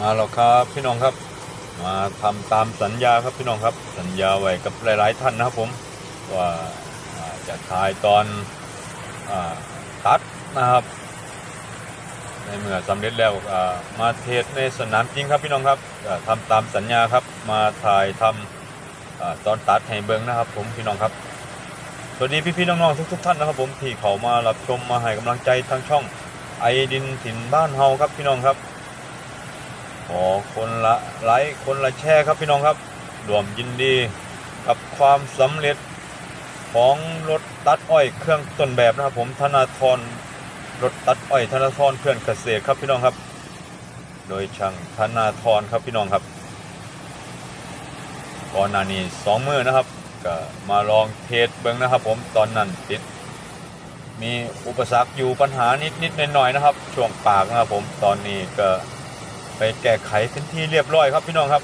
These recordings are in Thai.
มาแล้วครับพี่น้องครับ มาทำตามสัญญาครับพี่น้องครับ สัญญาไว้กับหลาย ๆ ท่านนะครับผมว่าจะถ่ายตอนอตัดนะครับในเมื่อสำเร็จแล้วมาเทศในสนามจริงครับพี่น้องครับอ่าทำตามสัญญาครับมาถ่ายทำอ่าตอนตัดให้เบิ้งนะครับ ผมพี่น้องครับ สวัสดีพี่ๆน้องๆทุกๆท่านนะครับ ผมที่เขามารับชมมาให้กำลังใจทางช่องไอดินถิ่นบ้านเฮาครับพี่น้องครับ ขอคนละไลค์คนละแชร์ครับพี่น้องครับรวมยินดีกับความสำเร็จของรถตัดอ้อยเครื่องต้นแบบนะครับผมธนาธรรถตัดอ้อยธนาธรเครื่องเกษตรครับพี่น้องครับ โดยช่างธนาธรครับพี่น้องครับก่อนหน้านี้สองมือนะครับก็มาลองเทสเบิ้งนะครับ ผมตอนนั้นติด มีอุปสรรคอยู่ปัญหานิดนิดๆหน่อยๆนะครับ ช่วงปากนะครับผมตอนนี้ก็ ไปแก้ไขเป็นที่เรียบร้อยครับพี่น้องครับ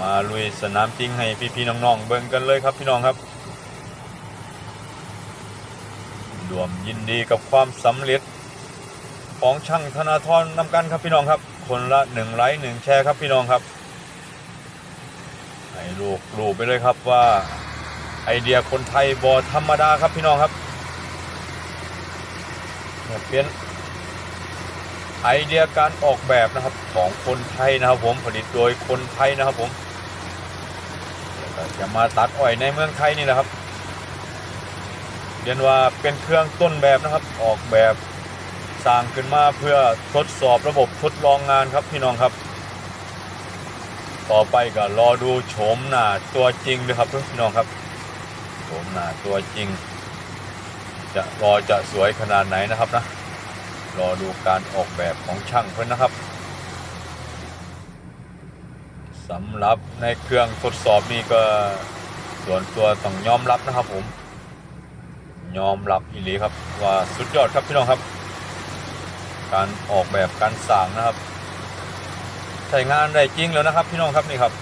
มาลุยสนามจริงให้พี่ๆน้องๆเบิ่งกันเลยครับพี่น้องครับรวมยินดีกับความสำเร็จของช่างธนาธรนำกันครับพี่น้องครับ คนละหนึ่งไลค์หนึ่งแชร์ครับพี่น้องครับให้ลูกรู้ไปเลยครับว่าไอเดียคนไทยบอธรรมดาครับพี่น้องครับเนี่ยน ไอเดียการออกแบบนะครับของคนไทยนะครับผมผลิตโดยคนไทยนะครับผมจะมาตัดอ้อยในเมืองไทยนี่แหละครับเรียนว่าเป็นเครื่องต้นแบบนะครับ ออกแบบสร้างขึ้นมาเพื่อทดสอบระบบทดลองงานครับพี่น้องครับ ต่อไปก็รอดูโฉมหน้าตัวจริงเลยครับพี่น้องครับโฉมหน้าตัวจริง จะรอจะสวยขนาดไหนนะครับนะ รอดูการออกแบบของช่างเพื่อนนะครับสำหรับในเครื่องทดสอบนี่ก็ส่วนตัวต้องยอมรับนะครับผม ยอมรับอีหลีครับว่าสุดยอดครับพี่น้องครับ การออกแบบการสั่งนะครับใช้งานได้จริงแล้วนะครับ พี่น้องครับนี่ครับ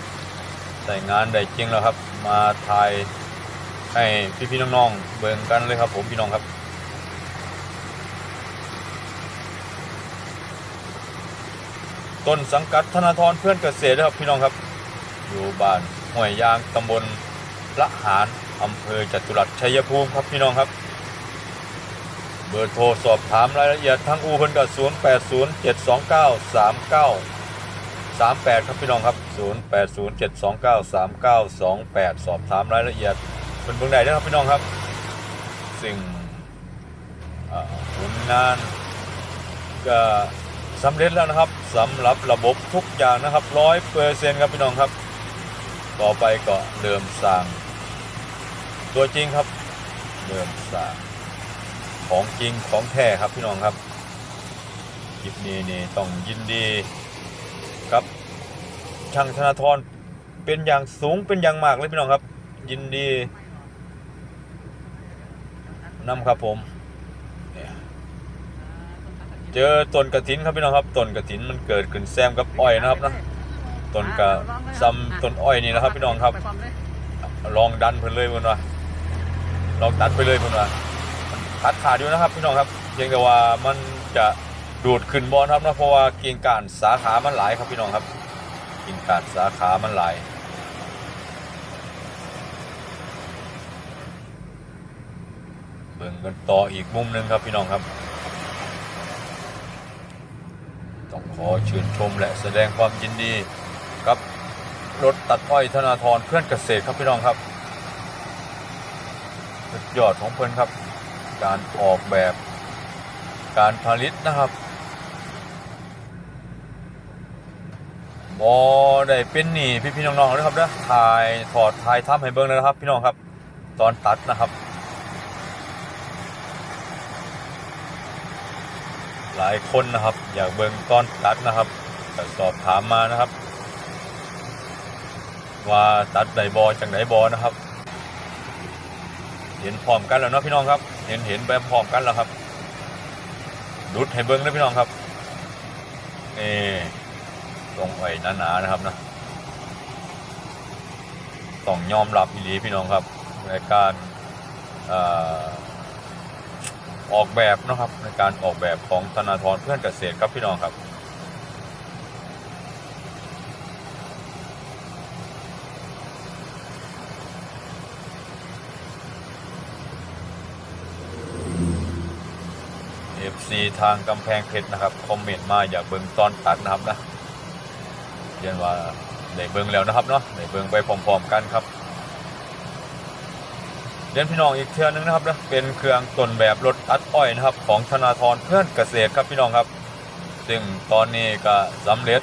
ใช้งานได้จริงแล้วครับ มาถ่ายให้พี่ๆน้องๆเบิ่งกันเลยครับ ผมพี่น้องครับ ต้นสังกัดธนาธรเพื่อนเกษตรนะครับพี่น้องครับ อยู่บ้านห้วยยางตำบลละหารอำเภอจตุรัสชัยภูมิครับพี่น้องครับ เบอร์โทรสอบถามรายละเอียดทั้งอูเพิ่นกับ0 8 0 7 2 9 3 9 38 ครับพี่น้องครับ 0 8 0 7 2 9 3 9 2 8 สอบถามรายละเอียดเป็นเบื้องใดนะครับพี่น้องครับ สิ่งอ่าผลงานก็ สำเร็จแล้วนะครับสำหรับระบบทุกอย่างนะครับร้อยเปอร์เซ็นต์ครับพี่น้องครับ ต่อไปก็เริ่มสร้าง ตัวจริงครับเริ่มสร้าง ของจริงของแท้ครับพี่น้องครับคลิปนี้นี่ต้องยินดีครับช่างธนาธรเป็นอย่างสูงเป็นอย่างมากเลยพี่น้องครับ ยินดีนำครับผม เจอต้นกระถินครับพี่น้องครับต้นกระถินมันเกิดขึ้นแซมกับอ้อยนะครับนะต้นกระซำต้นอ้อยนี่นะครับ พี่น้องครับ ลองดันเพิ่นเลยเพิ่นว่าลองตัดไปเลยเพิ่นว่ามันขาดขาดอยู่นะครับ พี่น้องครับเพียงแต่ว่ามันจะดูดขึ้นบอลครับนะเพราะว่ากิ่งกานสาขามันหลายครับพี่น้องครับกิ่งกานสาขามันหลายเบิ่งกันต่ออีกมุมหนึ่งครับพี่น้องครับ ต้อง ขอชื่นชมและแสดงความยินดีกับรถตัดอ้อยธนาธรเพื่อนเกษตรครับพี่น้องครับสุดยอดของเพื่อนครับ การออกแบบการผลิตนะครับบอได้เป็นหนี่พี่น้องๆนะครับนะถ่ายถอดถ่ายทำให้เบิ่งเลยนะครับ พี่น้องครับ ตอนตัดนะครับ หลายคนนะครับ อยากเบิ่งตอนตัดนะครับก็สอบถามมานะครับ ว่าตัดไดบอจากไหนบอนะครับ เห็นพร้อมกันแล้วเนาะพี่น้องครับ เห็นเห็นแบบพร้อมกันแล้วครับดุดให้เบิ้งนะพี่น้องครับนี่ตรงไว้หนาๆนะครับนะต้องยอมรับอีหลีพี่น้องครับในการอ่อ ออกแบบนะครับในการออกแบบของธนาธรเพื่อนเกษตรครับพี่น้องครับเอฟซีทางกำแพงเพชรนะครับ คอมเมนต์มาอยากเบิ่งตอนตัดนะครับนะเรียนว่าได้เบิ่งแล้วนะครับเนาะได้เบิ่งไปพร้อมๆกันครับ เรียนพี่น้องอีกเทื่อนึงนะครับนะเป็นเครื่องต้นแบบรถอัดอ้อยนะครับ ของธนาธรเพื่อนเกษตรครับพี่น้องครับ ซึ่งตอนนี้ก็สำเร็จ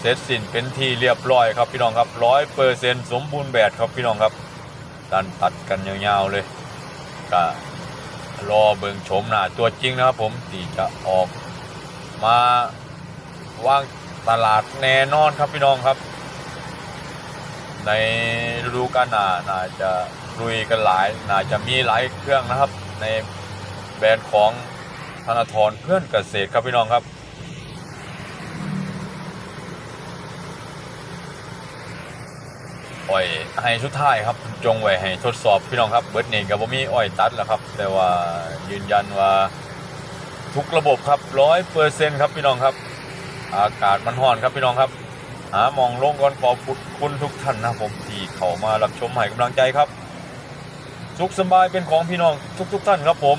เสร็จสิ้นเป็นที่เรียบร้อยครับพี่น้องครับร้อยเปอร์เซ็นต์สมบูรณ์แบบครับพี่น้องครับการตัดกันยาวๆเลยก็รอเบิ่งชมหน้าตัวจริงนะครับผมที่จะออกมาวางตลาดแน่นอนครับพี่น้องครับ ในฤดูกาลหนาน่าจะลุยกันหลายน่าจะมีหลายเครื่องนะครับ ในแบรนด์ของธนาธรเพื่อนเกษตรครับพี่น้องครับอ้อยให้ชุดท้ายครับ จงไว้ให้ทดสอบพี่น้องครับเบิร์ดเนกับว่ามีอ้อยตัดแล้วครับ แต่ว่ายืนยันว่าทุกระบบครับร้อยเปอร์เซ็นครับพี่น้องครับ อากาศมันร้อนครับพี่น้องครับ หามองลงก่อนขอบคุณทุกท่านนะครับผมที่เข้ามารับชมให้กำลังใจครับ สุขสบายเป็นของพี่น้องทุกๆท่านครับผม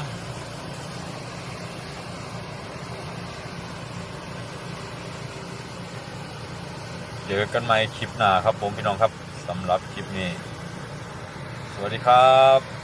เจอกันใหม่คลิปหน้าครับผมพี่น้องครับสำหรับคลิปนี้ สวัสดีครับ